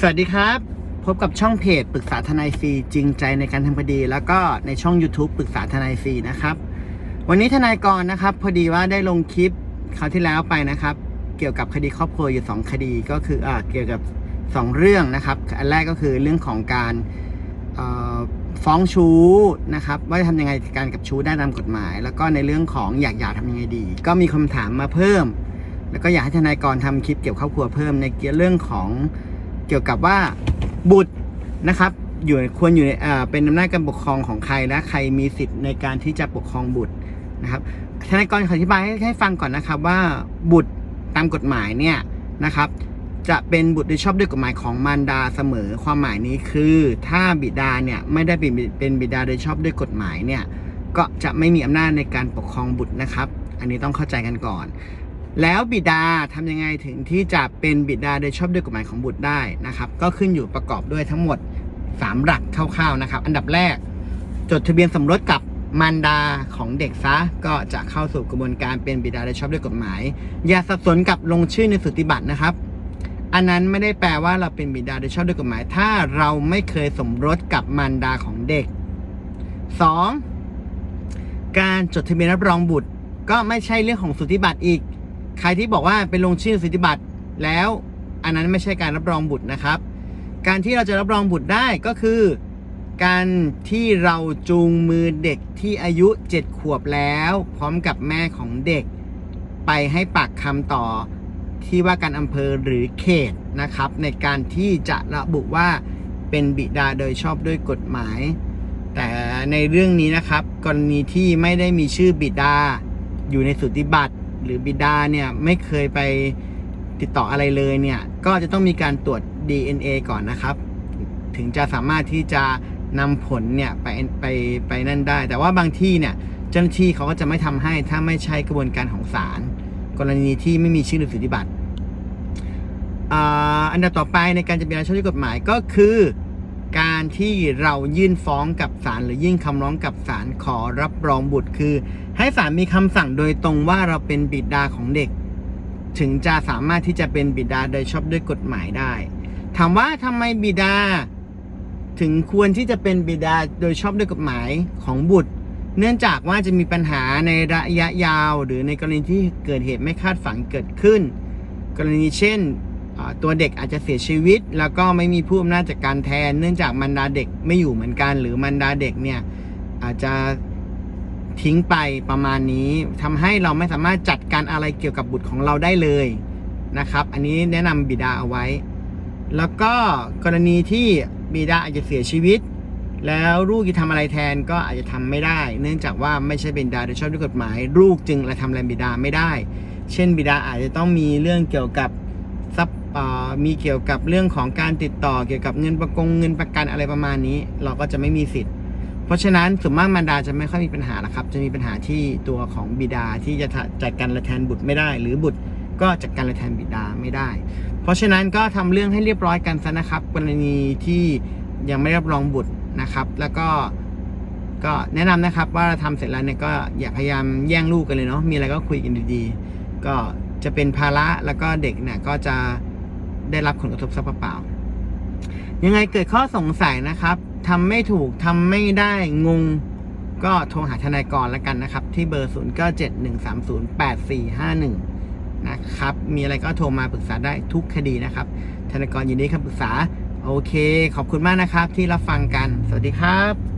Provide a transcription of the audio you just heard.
สวัสดีครับ พบกับช่องเพจปรึกษาทนายฟรีจริงใจในการทำคดี แล้วก็ในช่อง YouTube ปรึกษาทนายฟรีนะครับ วันนี้ทนายกรนะครับ พอดีว่าได้ลงคลิปคราวที่แล้วไปนะครับ เกี่ยวกับคดีครอบครัวอยู่ 2 คดีก็คืออ่าเกี่ยวกับ 2 เรื่องนะครับ อันแรกก็คือเรื่องของการฟ้องชู้นะครับ ว่าจะทำยังไงการกับชู้ได้ตามกฎหมาย แล้วก็ในเรื่องของอยากหย่าทำยังไงดี ก็มีคำถามมาเพิ่ม แล้วก็อยากให้ทนายกรทำคลิปเกี่ยวกับครอบครัวเพิ่มในเกี่ยวเรื่องของ เกี่ยวกับว่าบุตรนะครับอยู่ควรอยู่ในเป็นอำนาจการปกครองของใครและใครมีสิทธิ์ในการที่จะปกครองบุตรนะครับทนายกรขออธิบายให้ให้ฟังก่อนนะครับว่าบุตรตามกฎหมายเนี่ยนะครับจะเป็นบุตรโดยชอบด้วยกฎหมายของมารดาเสมอ ความหมายนี้คือถ้าบิดาเนี่ยไม่ได้เป็นเป็นบิดาโดยชอบด้วยกฎหมายเนี่ยก็จะไม่มีอำนาจในการปกครองบุตรนะครับ อันนี้ต้องเข้าใจกันก่อน แล้วบิดาทำยังไงถึงที่จะเป็นบิดาโดยชอบด้วยกฎหมายของบุตรได้นะครับ ก็ขึ้นอยู่ประกอบด้วยทั้งหมด 3 หลักคร่าวๆนะครับ อันดับแรก จดทะเบียนสมรสกับมารดาของเด็กซะก็จะเข้าสู่กระบวนการเป็นบิดาโดยชอบด้วยกฎหมาย อย่าสับสนกับลงชื่อในสุติบัตรนะครับ อันนั้นไม่ได้แปลว่าเราเป็นบิดาโดยชอบด้วยกฎหมาย ถ้าเราไม่เคยสมรสกับมารดาของเด็ก 2. การจดทะเบียนรับรองบุตร ก็ไม่ใช่เรื่องของสุติบัตรอีก ใครที่บอกว่าเป็นลงชื่อสุติบัตรแล้วอันนั้นไม่ใช่การรับรองบุตรนะครับ การที่เราจะรับรองบุตรได้ก็คือ การที่เราจูงมือเด็กที่อายุ 7 ขวบแล้ว พร้อมกับแม่ของเด็ก ไปให้ปากคำต่อที่ว่าการอำเภอหรือเขตนะครับ ในการที่จะระบุว่าเป็นบิดาโดยชอบด้วยกฎหมาย แต่ในเรื่องนี้นะครับ กรณีที่ไม่ได้มีชื่อบิดาอยู่ในสุติบัตร หรือบิดาเนี่ยไม่เคยไปติดต่ออะไรเลยเนี่ยก็จะต้องมีการตรวจ DNA ก่อนนะครับ ถึงจะสามารถที่จะนำผลเนี่ยไปไปไปนั่นได้ แต่ว่าบางที่เนี่ยเจ้าหน้าที่เขาก็จะไม่ทำให้ถ้าไม่ใช่กระบวนการของศาลกรณีที่ไม่มีชื่อในสุติบัตรอันดับต่อไปในการจะเป็นชอบด้วยกฎหมายก็คือ การที่เรายื่นฟ้องกับศาลหรือยื่นคำร้องกับศาลขอรับรองบุตรคือ ให้ศาลมีคำสั่งโดยตรงว่าเราเป็นบิดาของเด็ก ถึงจะสามารถที่จะเป็นบิดาโดยชอบด้วยกฎหมายได้ ถามว่าทำไมบิดา ถึงควรที่จะเป็นบิดาโดยชอบด้วยกฎหมายของบุตร เนื่องจากว่าจะมีปัญหาในระยะยาว หรือในกรณีที่เกิดเหตุไม่คาดฝันเกิดขึ้น กรณีเช่น ตัวเด็กอาจจะเสียชีวิต แล้วก็ไม่มีผู้อำนาจจัดการแทน เนื่องจากมารดาเด็กไม่อยู่เหมือนกัน หรือมารดาเด็กเนี่ยอาจจะทิ้งไปประมาณนี้ทำให้เราไม่สามารถจัดการอะไรเกี่ยวกับบุตรของเราได้เลยนะครับ อันนี้แนะนำบิดาเอาไว้ แล้วก็กรณีที่บิดาอาจจะเสียชีวิต แล้วลูกจะทำอะไรแทนก็อาจจะทำไม่ได้ เนื่องจากว่าไม่ใช่บิดาโดยชอบด้วยกฎหมาย ลูกจึงละทำอะไรบิดาไม่ได้ เช่นบิดาอาจจะต้องมีเรื่องเกี่ยวกับทรัพย มีเกี่ยวกับเรื่องของการติดต่อเกี่ยวกับเงินประกงเงินประกันอะไรประมาณนี้ เราก็จะไม่มีสิทธิ์ เพราะฉะนั้นส่วนมากมารดาจะไม่ค่อยมีปัญหาหรอกครับ จะมีปัญหาที่ตัวของบิดาที่จะจัดการละแทนบุตรไม่ได้ หรือบุตรก็จัดการละแทนบิดาไม่ได้ เพราะฉะนั้นก็ทำเรื่องให้เรียบร้อยกันซะนะครับ กรณีที่ยังไม่รับรองบุตรนะครับ แล้วก็ก็แนะนำนะครับว่าทำเสร็จแล้วเนี่ยก็อย่าพยายามแย่งลูกกันเลยเนาะมีอะไรก็คุยกันดีๆก็จะเป็นภาระแล้วก็เด็กเนี่ยก็จะ ได้รับผลกระทบซะเปล่าๆยังไงเกิดข้อสงสัยนะครับทำไม่ถูกทำไม่ได้งงก็โทรหาทนายกรแล้วกันนะครับ ที่เบอร์ 0 9 7 1 3 0 8 4 5 1 นะครับ มีอะไรก็โทรมาปรึกษาได้ทุกคดีนะครับธนายกรยินดีคำปรึกษา โอเค ขอบคุณมากนะครับที่รับฟังกัน สวัสดีครับ